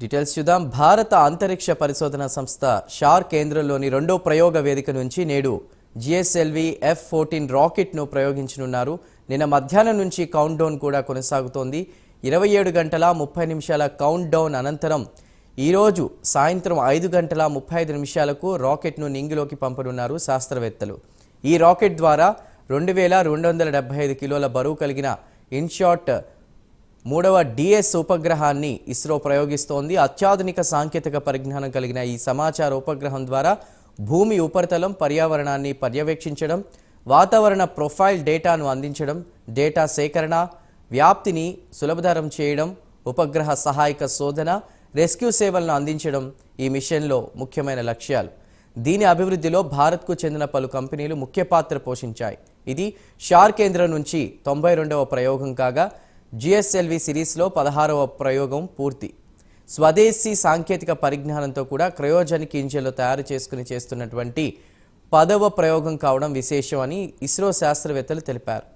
Details చూద్దాం. భారత అంతరిక్ష పరిశోధన సంస్థ షార్ కేంద్రంలోని రెండో ప్రయోగ వేదిక నుంచి నేడు జిఎస్ఎల్వి ఎఫ్ ఫోర్టీన్ రాకెట్ను ప్రయోగించనున్నారు. నిన్న మధ్యాహ్నం నుంచి కౌంట్ డౌన్ కూడా కొనసాగుతోంది. ఇరవై ఏడు గంటల ముప్పై నిమిషాల కౌంట్ డౌన్ అనంతరం ఈరోజు సాయంత్రం ఐదు గంటల ముప్పై ఐదు నిమిషాలకు రాకెట్ను నింగిలోకి పంపనున్నారు శాస్త్రవేత్తలు. ఈ రాకెట్ ద్వారా రెండు వేల రెండు వందల డెబ్బై ఐదు కిలోల బరువు కలిగిన ఇన్షాట్ మూడవ డిఎస్ ఉపగ్రహాన్ని ఇస్రో ప్రయోగిస్తోంది. అత్యాధునిక సాంకేతిక పరిజ్ఞానం కలిగిన ఈ సమాచార ఉపగ్రహం ద్వారా భూమి ఉపరితలం పర్యావరణాన్ని పర్యవేక్షించడం వాతావరణ ప్రొఫైల్ డేటాను అందించడం డేటా సేకరణ వ్యాప్తిని సులభతరం చేయడం ఉపగ్రహ సహాయక శోధన రెస్క్యూ సేవలను అందించడం ఈ మిషన్లో ముఖ్యమైన లక్ష్యాలు. దీని అభివృద్ధిలో భారత్కు చెందిన పలు కంపెనీలు ముఖ్య పాత్ర పోషించాయి. ఇది షార్ కేంద్రం నుంచి తొంభై రెండవ ప్రయోగం కాగా జిఎస్ఎల్వి సిరీస్లో పదహారవ ప్రయోగం పూర్తి. స్వదేశీ సాంకేతిక పరిజ్ఞానంతో కూడా క్రయోజనిక్ ఇంజిన్లు తయారు చేసుకుని చేస్తున్నటువంటి పదవ ప్రయోగం కావడం విశేషం అని ఇస్రో శాస్త్రవేత్తలు తెలిపారు.